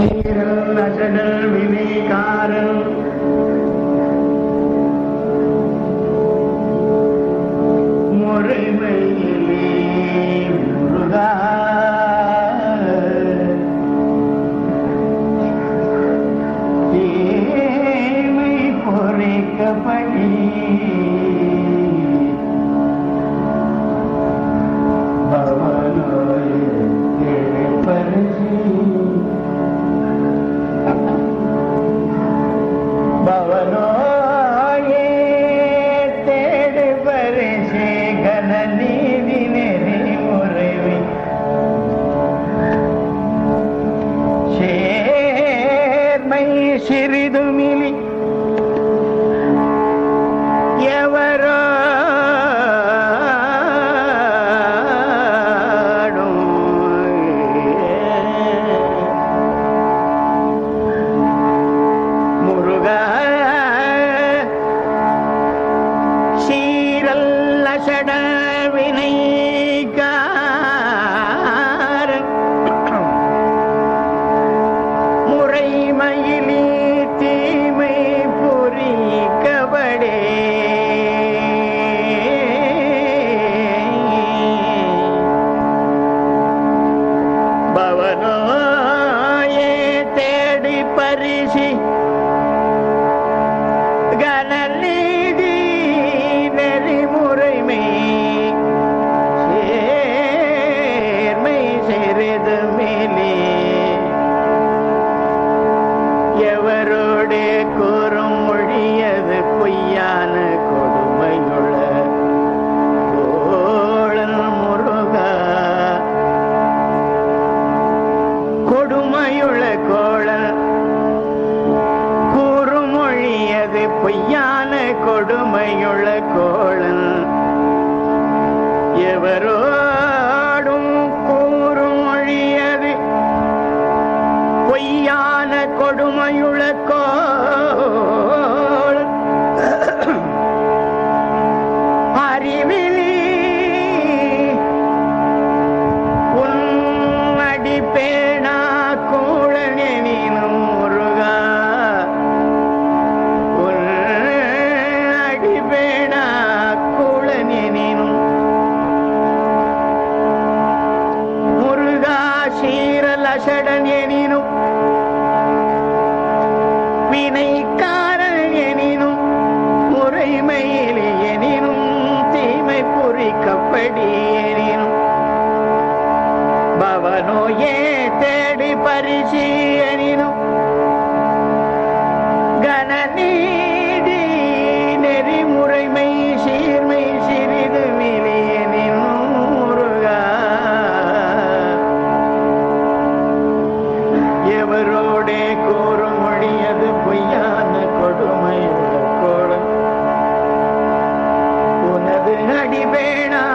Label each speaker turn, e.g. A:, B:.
A: அசடல் வினைகாரன். முறைமையிலே முருகா. ஏமை பொறைக்கப்படி சேர்மை எவரோடே கூறும் மொழியது பொய்யான கொடுமையுள்ள கோளன் முருகா. கொடுமையுள்ள கோழல் கூறும் மொழியது பொய்யான கொடுமையுள்ள கோளன் எவரோ கொடுமையுள்ள கோ படியேறினும் பவனோயே தேடி பரிசி எனினும் கனநீதி நெறிமுறைமை சீர்மை சிறிது மிலியனினும் முருகா. எவரோடே கூறும் மொழியது பொய்யான கொடுமை கோலம் உனது அடிவேணா கூ